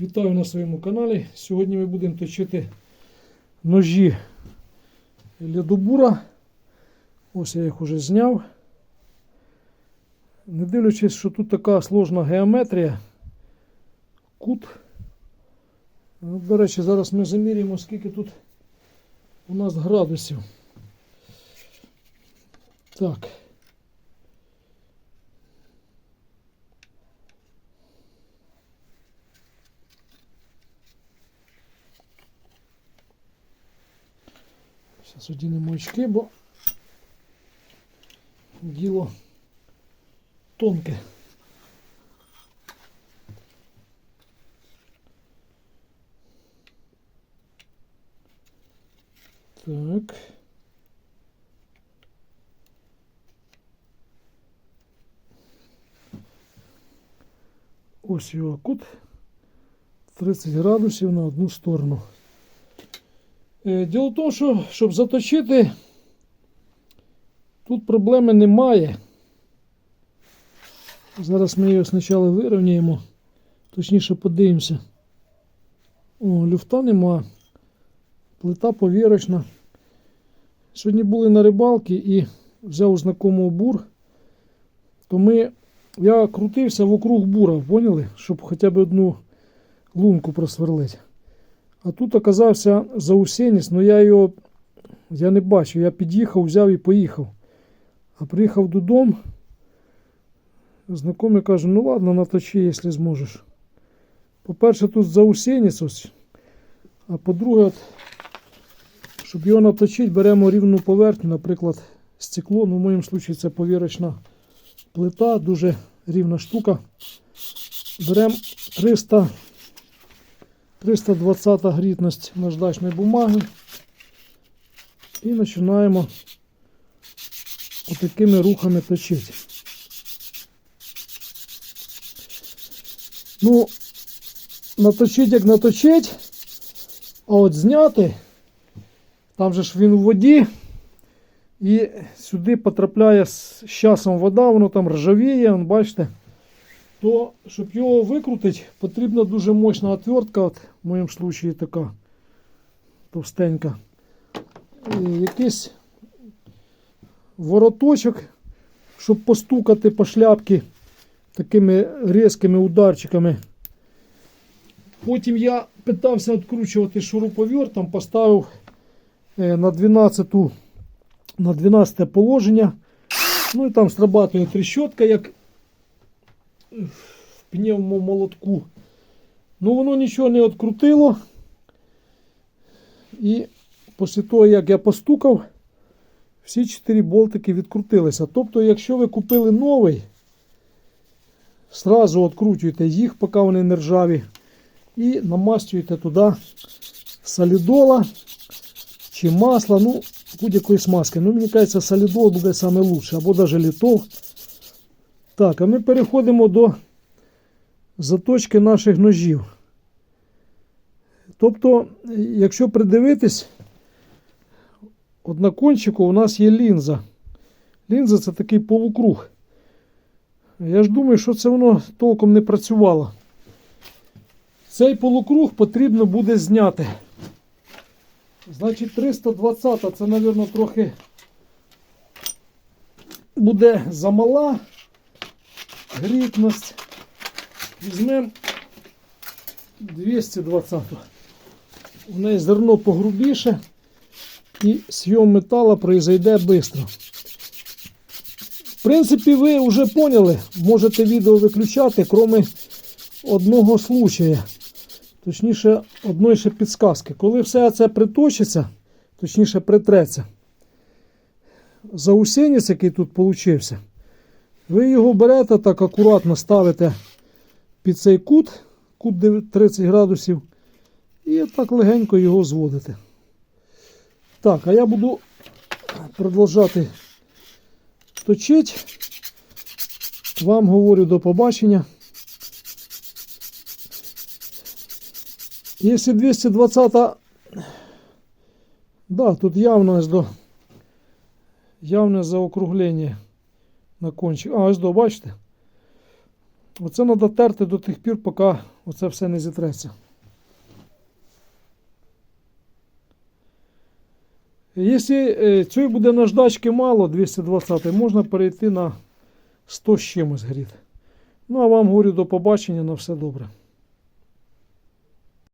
Вітаю на своєму каналі. Сьогодні ми будемо точити ножі лядобура. Ось я їх уже зняв. Не дивлячись, що тут така сложна геометрія, кут. Ну, До речі, зараз ми заміряємо, скільки тут у нас градусів. Так. Зараз одінемо очки, бо діло тонке. Так. Ось його кут 30 градусів на одну сторону. Е, Діло в тому, що щоб заточити, тут проблеми немає. Зараз ми його спочатку вирівняємо, точніше подивимося. О, люфта нема. Плита повірочна. Сьогодні були на рибалці і взяв знакомого бур, то ми, я крутився вокруг бура, поняли? Щоб хоча б одну лунку просверлити. А тут оказався заусеніс, але я його я не бачу. Я під'їхав, взяв і поїхав. А приїхав додому. Знайомий каже, ну ладно, наточи, якщо зможеш. По-перше, тут заусеніс ось. А по-друге, щоб його наточити, беремо рівну поверхню, наприклад, стекло. Ну, в моєму випадку це повірочна плита, дуже рівна штука. Беремо 300 320 грітність наждачної бумаги. І починаємо отакими рухами точити. Ну, наточить як наточить, а от зняти, там же ж він у воді, і сюди потрапляє з часом вода, воно там ржавіє, бачите то щоб його викрутити, потрібна дуже мощна отвертка, от, в моєму випадку така товстенька. І якийсь вороточок, щоб постукати по шляпці такими різкими ударчиками. Потім я питався відкручувати шуруповерт, там поставив е, на 12 на 12 положення. Ну і там срабатує трещотка, як в пневмомолотку. Ну, воно нічого не відкрутило. І після того, як я постукав, всі чотири болтики відкрутилися. Тобто, якщо ви купили новий, сразу відкручуєте їх, поки вони не ржаві, і намастюєте туди солідола чи масла, ну, будь-якої смазки. Ну, мені кажеться, солідол буде лучше, або навіть літол. Так, а ми переходимо до заточки наших ножів. Тобто, якщо придивитись, от на кончику у нас є лінза. Лінза це такий полукруг. Я ж думаю, що це воно толком не працювало. Цей полукруг потрібно буде зняти. Значить, 320 це, мабуть, трохи буде замала грітність. Візьмемо 220. У неї зерно погрубіше і сйом металу произойде швидко. В принципі, ви вже поняли, можете відео виключати, крім одного случая. Точніше, одної ще підсказки. Коли все це приточиться, точніше притреться, заусенець, який тут получився, ви його берете так акуратно ставите під цей кут, кут 30 градусів, і так легенько його зводите. Так, а я буду продовжати точити. Вам говорю до побачення. Якщо 220, да, тут явно до явне заокруглення на кончик. А, ось до, бачите? Оце треба терти до тих пір, поки Оце все не зітреться. Якщо е, цієї буде наждачки мало, 220, можна перейти на 100 з чимось гріт. Ну а вам говорю до побачення, на все добре.